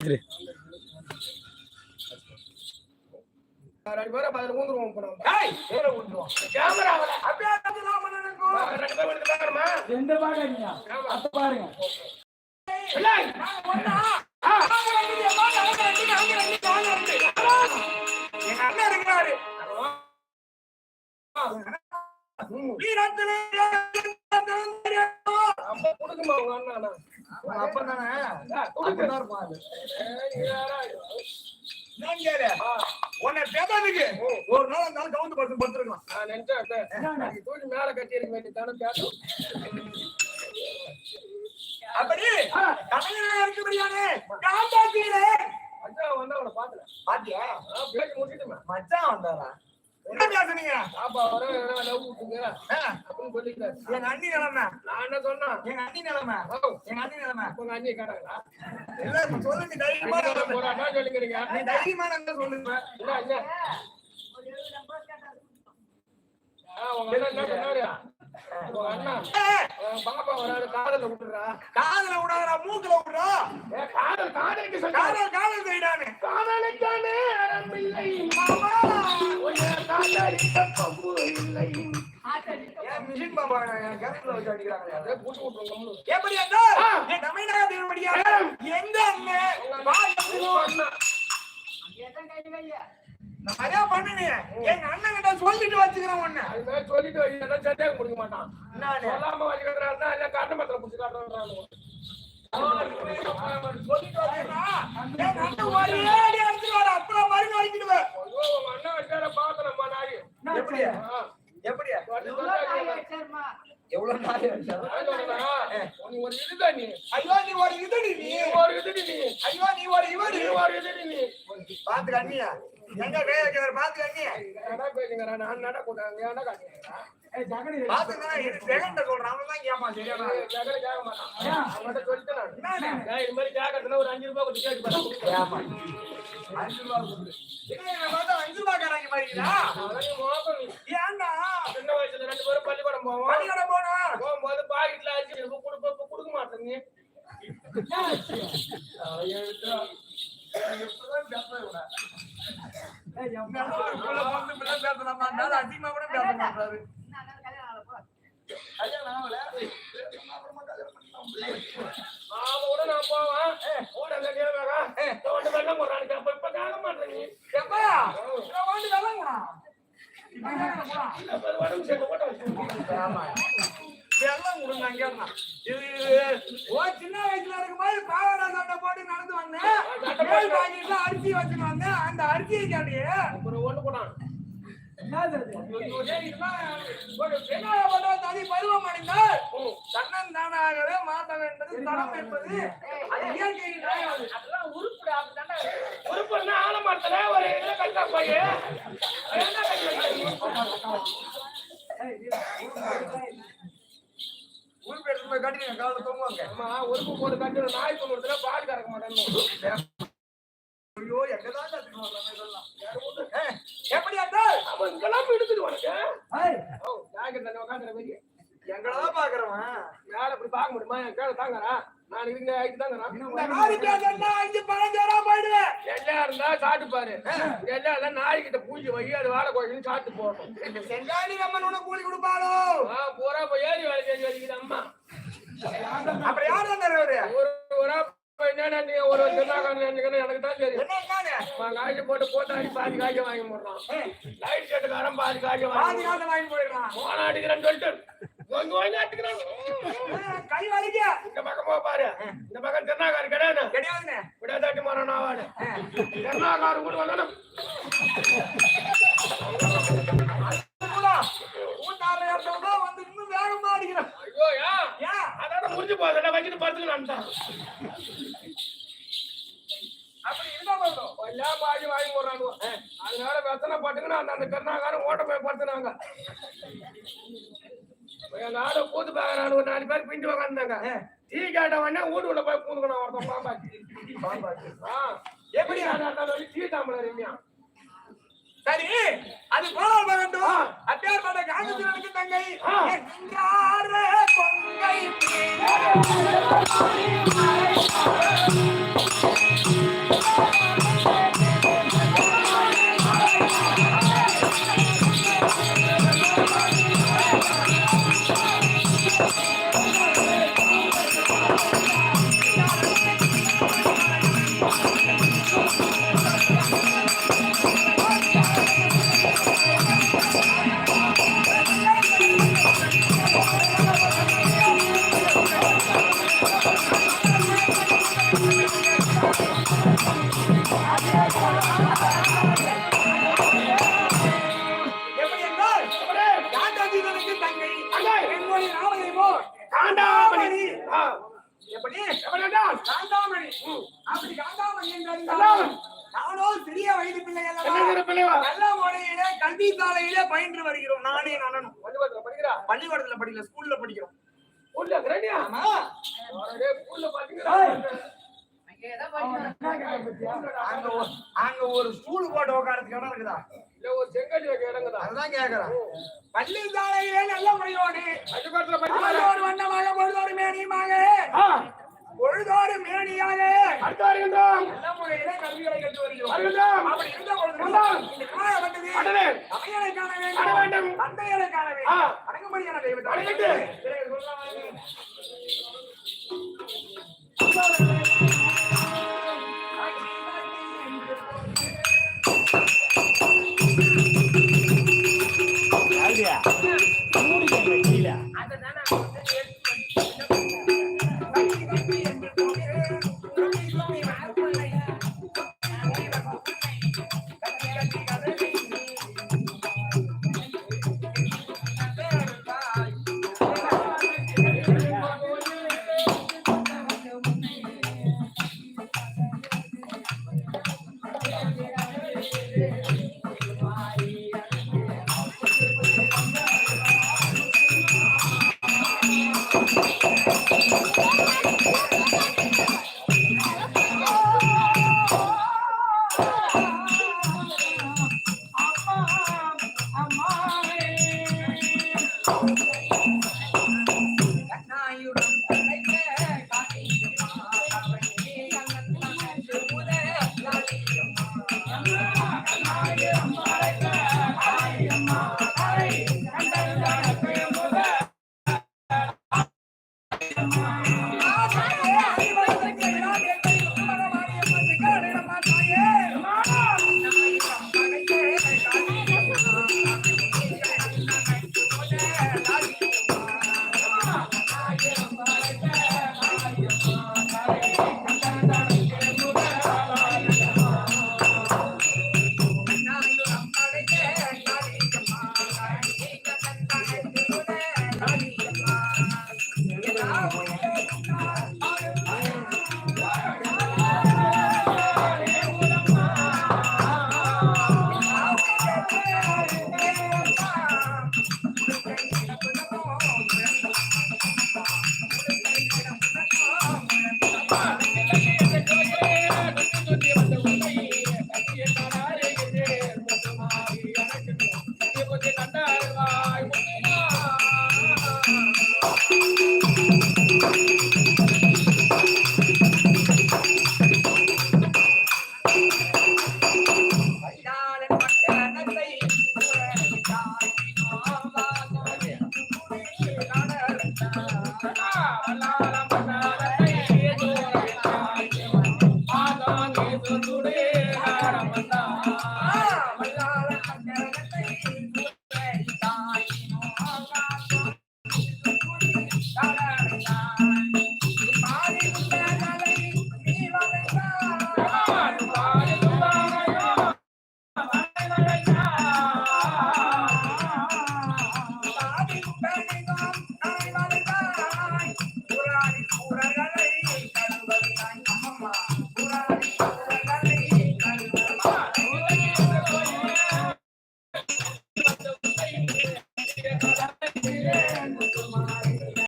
சரி. ரெண்டு பேரும் பதில் ஊந்துருவோம் நம்ம. எந்த அத்த பாருங்க. எங்க அண்ணன் இருக்கிறாரு. வீரத்திலே அப்ப கொடுக்குமா உங்க அண்ணா? அப்பன் தானே? உன்னை பெத்ததுக்கு ஒரு நாள் நாள் கவுந்து படுத்து படுத்துருக்கலாம். நான் நினைச்சேன் தூக்கி மேல கட்டி இருக்க வேண்டியதானே பேசும். அப்படி? தமிழக இருக்கும்படியானே காப்பாத்தீரே அதான் வந்து அவனை பாத்துல. பாத்தியா? பேசி முடிச்சிட்டுமே. மச்சான் வந்தாரா? என்ன பேசுனீங்க பாப்பா வர லவ் விட்டுங்க ஆ, அப்படின்னு சொல்லிட்டாரு. எங்க அண்ணி நிலைமை நான் என்ன சொன்னா எங்க அண்ணி நிலைமை ஓ, எங்க அண்ணி நிலைமை உங்க அண்ணி கேட்டாங்களா? இல்ல இப்ப சொல்லு நீ தைரியமா சொல்லிக்கிறீங்க? நீ தைரியமா இருந்தா சொல்லுங்க என்ன? ஆ, உங்க அண்ணன் என்ன பண்ணாரு? உங்க ஆ, பாப்பா வராரு, காதல்ல விட்டுடுறா. காதுல விடாதடா மூக்குல விடுறா காதல், காதலுக்கு. காதல் காதல் செய்டானே காதலுக்கான போட்டு விட்டுருங்க, கம்முனு. எப்படி அண்ணா தமிழ்நாடு இருக்கும்படியா அண்ணன் நிறைய பண்ணுனே எங்க அண்ணன் கிட்ட சொல்லிட்டு வச்சுக்கிறேன் உன்னை அது சொல்லிட்டு வை, இல்லைன்னா சந்தேகம் மாட்டான். சொல்லாம வச்சுக்கிறாருன்னா, இல்ல புடிச்சு சொல்லிட்டு வச்சுக்கிறேன் அப்புறம் மருந்து அடிக்கிடுவேன் ஐயோ, உங்க அண்ணன் வச்சார பார்த்தனம்மா நாய். எப்படி ஆ, எப்படி வாட்டி சொன்னா எவ்வளவு நாய் வச்சாலும் நான் சொல்றேனா, நீ ஒரு இதுதான் நீ. ஐயோ நீ ஒரு இதுடி நீ. ஒரு இதுடி நீ. ஐயோ நீ ஒரு நீ ஒரு இதுடி நீ. பாத்து கண்ணியா எங்க கை வைக்கிறார் பாத்து கண்ணியா என்னடா பேசுங்கடா, நான். நட இது மாதிரி கேட்கறதுன்னா ஒரு அஞ்சு ரூபாய் அஞ்சு ரூபா கொடுத்து. என்ன என்ன பார்த்தா அஞ்சு ரூபா காராங்க மாதிரிங்களா அதெல்லாம் நீ மோசம் நீ. ஏன்டா? சின்ன வயசுல ரெண்டு பேரும் பள்ளிக்கூடம் போவோம். பள்ளிக்கூடம் போனா? போகும்போது பாக்கெட்ல அரிசி இருக்கும் கொடுப்ப இப்ப கொடுக்க அதிகமா கூட பேச மாட்டாரு ஆமா வெள்ளம் கொடுங்க அங்க இது ஓ சின்ன வயசுல இருக்கும்போது பாவாடை சட்டை போட்டு நடந்து வந்தேன். மேல் பாக்கெட்ல அரிசி வச்சுட்டு வந்தேன். அந்த அரிசியை கேட்டியே அப்புறம் ஒண்ணு போனான் பருவம் அடைந்தால் தன்னன் தானாகவே மாற்றம் என்பது தரம் என்பது. அதெல்லாம் உருப்புடா அப்படித்தானே? உருப்புன்னா ஆள மாட்டல ஒரு இதுல கட்டா பையன் என்ன போய் தொங்குவாங்க. அம்மா உருப்பு போட்டு கட்டுற நாய் கொண்டு பால் கறக்க மாட்டேன்னு. ஐயோ எங்கதான் எப்படி இருந்தால் அவன் இங்கெல்லாம் எடுத்துட்டு உனக்கு தண்ணி உட்காந்துற பெரிய எங்களதான் பாக்குறவன். மேல இப்படி பார்க்க முடியுமா? என் கீழே தாங்கறா நான் இங்க ஆயிட்டு தாங்கறா அஞ்சு போயிடுவேன் எல்லாம் இருந்தா சாப்பிட்டு பாரு. எல்லாம் நாய்கிட்ட பூஜை வை அது வாழை கோயிலுன்னு சாப்பிட்டு போகணும். இந்த செங்காலி அம்மன் உனக்கு கூலி கொடுப்பாளோ? பூரா போய் ஏறி வேலை செஞ்சு வச்சுக்குது அம்மா. அப்புறம் யார் தருவாரு ஒரு ஒரு நீ ஒரு எனக்கு தான் தெரியும். என்னன்னு? காய்ச்சி போட்டு போட்டாடி பாதி காய்ச்சி வாங்கி போடுறான். லைட் செட்டுக்காரன் பாதி காய்ச்சி பாதி வாங்கி போயிடலாம் போன அடிக்கிறேன்னு சொல்லிட்டு வாங்கி வாங்கி அடிக்கிறான் கை வலிக்க. இந்த பக்கம் போ பாரு. இந்த பக்கம் திருநாக்காரன் கிடையாது. கிடையாதுண்ணே. விட தட்டி மரம் ஆவாடு திருநாக்காரன் கூட வந்தாலும் எல்லாம் பாதி வாங்கி போடுறானுவோ அதனால வெத்தனை பட்டுக்குன்னு அந்த அந்த கருணாகாரம் ஓட்ட போய் படுத்துனாங்க ஆளு கூத்து பாக்குறானு ஒரு நாலு பேர் பிஞ்சு உக்காந்தாங்க டீ கேட்டவனே வீட்டுக்குள்ள போய் பூந்துக்கணும் ஒருத்தன் பாம்பாச்சு ஆ எப்படி டீ தாம்பளம் ரம்யா. சரி அது போனால் வேண்டும். அப்பேற்பட்ட காலத்தில் எனக்கு தங்கை. கொங்கை அப்படி காந்தாமணி என்றால் காந்தாமணி. நானோ சிறிய வயது பிள்ளை அல்லவா கல்வி சாலையிலே பயின்று வருகிறோம். நானே நானும். பள்ளிக்கூடத்துல படிக்கிறா? பள்ளிக்கூடத்துல படிக்கல ஸ்கூல்ல படிக்கிறோம்? அங்க ஒரு- அங்க ஒரு ஸ்டூல் போட்டு உட்காரத்துக்கு இடம் இருக்குதா? இல்ல ஒரு செங்கல் வைக்க இடங்குதா அதுதான் கேக்குறேன். பள்ளி சாலையிலே நல்ல முறையோடு பள்ளிக்கூடத்துல படிக்கிறா ஆளோடு வண்ணமாக பொழுதோடு மேனியுமாக பொழுதோறும் மேனியாக அடுத்து வருகின்றோம். நல்ல முறையில கல்விகளை கற்று Amen. I yeah, yeah.